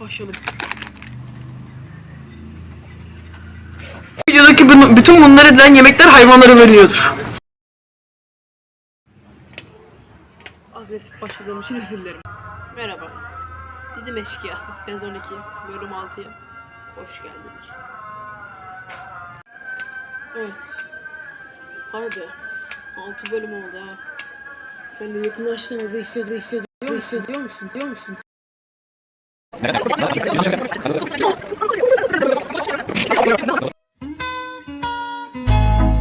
başlayalım. Videodaki bunu- bütün bunlar edilen yemekler hayvanlara veriliyordur. Agresif başladığım için özür dilerim. Merhaba. Didim Eşkıyası sezon 2 bölüm 6'ya hoş geldiniz. Evet. Haydi. 6 bölüm oldu ha. Sen de yakınlaştığımızı hissediyor, hissediyor, hissediyor musun? Diyor musun?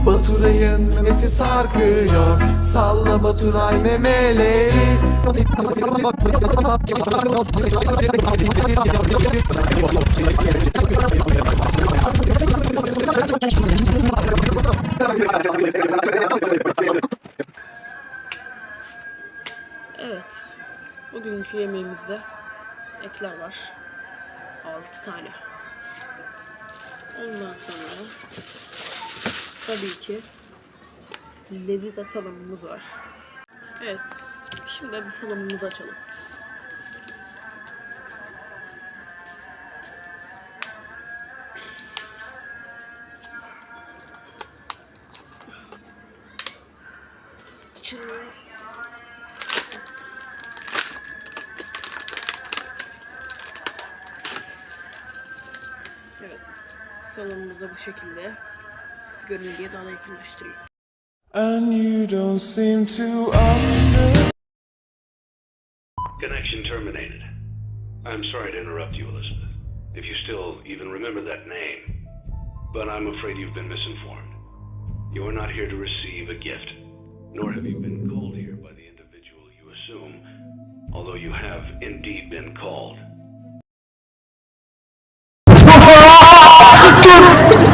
Baturay'ın memesi sarkıyor Salla Baturay memeleri Evet. Bugünkü yemeğimizde ekler var. 6 tane. Ondan sonra tabii ki lezzet salamımız var. Evet. Şimdi bir salamımızı açalım. Açılmıyor. Evet. Salamımız da bu şekilde. Siz görün diye daha da yakınlaştırayım. And you don't seem to understand Connection terminated. I'm sorry to interrupt you, Elizabeth, if you still even remember that name. But I'm afraid you've been misinformed. You are not here to receive a gift, nor have you been called here by the individual you assume, although you have indeed been called.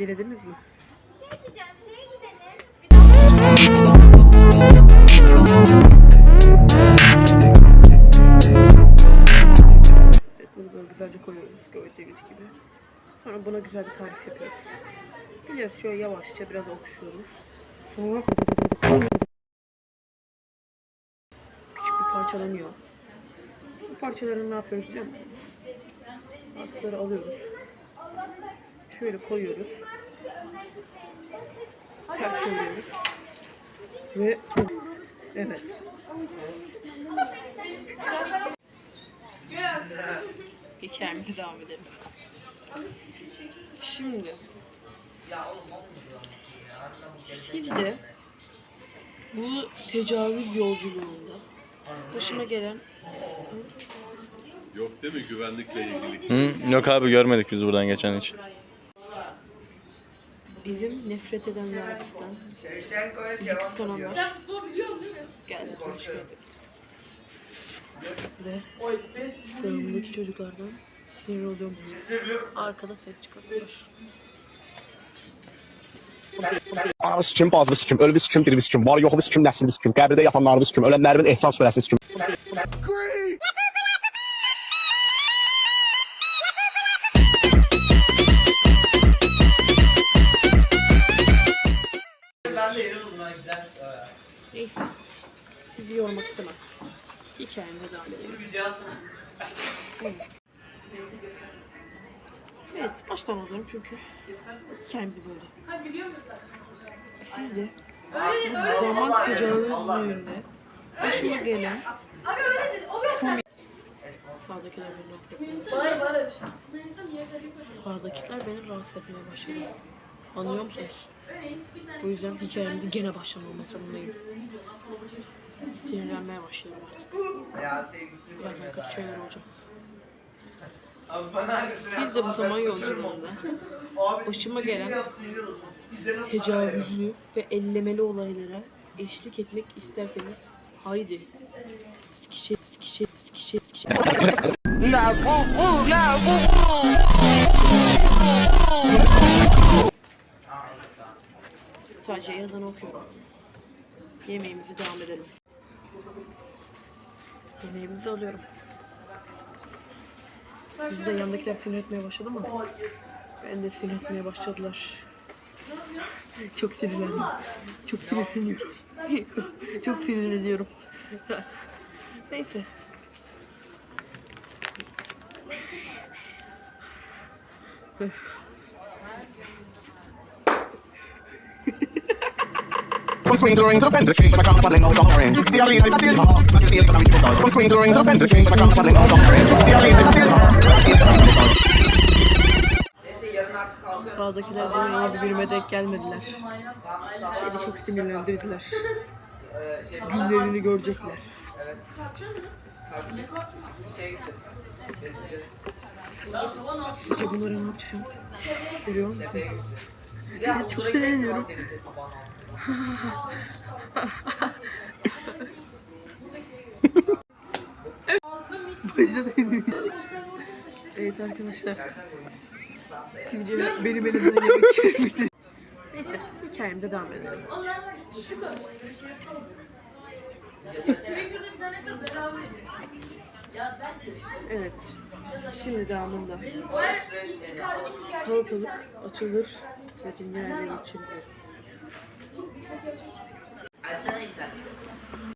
yemek yemeyi denediniz mi? şey diyeceğim, şeye gidelim. Evet, bunu böyle güzelce koyuyoruz gördüğünüz gibi. Sonra buna güzel bir tarif yapıyoruz. Biliyoruz şöyle yavaşça biraz okşuyoruz. Sonra küçük bir parçalanıyor. Bu parçalarını ne yapıyoruz biliyor musunuz? Artıkları alıyoruz. Şöyle koyuyoruz. Ters çeviriyoruz. Ve evet. Hikayemize devam edelim. Şimdi siz de bu tecavüz yolculuğunda başıma gelen Yok değil mi güvenlikle ilgili? Hı? Yok abi görmedik biz buradan geçen hiç. Bizim nefret edenlerden bizi kıskananlar. Geldi bana şikayet etti. Ve sağımdaki çocuklardan sinir oluyorum. Arkada ses çıkarıyorlar. Ananı sikim, bazını sikim, ölümü sikim, dirimi sikim, var yoxumu sikim, nəslimi sikim, qəbirdə yatanlarını sikim, ölənlərimin ehsan surəsini sikim. Neyse. Sizi yormak istemem. Hikayemde devam edelim. Evet. Evet, baştan alalım çünkü hikayemizi böyle. Siz de bu zaman tecavüzlüğünde başıma gelen komik sağdakiler beni rahatsız etmeye Sağdakiler beni rahatsız etmeye başladı. Anlıyor musunuz? Bu yüzden hikayemizi gene başlamamak zorundayım. Sinirlenmeye başlıyorum artık. Birazdan kötü şeyler olacak. Siz de bu zaman yolculuğunda başıma gelen tecavüzlü ve ellemeli olaylara eşlik etmek isterseniz haydi. Skişe, skişe, skişe, skişe. Sadece yazanı okuyorum. Yemeğimizi devam edelim. Yemeğimizi alıyorum. Sizde yandakiler sinir etmeye başladı mı? Ben de sinir etmeye başladılar. Çok sinirlendim. Çok sinirleniyorum. Çok sinirleniyorum. Neyse. From swing to the ring to the bend to the king, but I can't paddling out on ring. See, I leave it, I feel it, I see it, for From swing to the ring to the bend to the king, but I can't paddling out on ring. See, I leave it, I feel it, I see it, I reach for Neyse yarın artık kalkıyorum. Sağdakiler bir günüme denk gelmediler. Beni çok sinirlendirdiler. Şey, Günlerini görecekler. evet. Gezeceğiz. Sizce bunları ne yapacağım? Görüyor musunuz? Çok sinirleniyorum. Evet arkadaşlar. Sizce benim elimden yemek kim Neyse hikayemize devam edelim. Evet. Şimdi devamında salatalık açılır ve dünyaya geçirilir.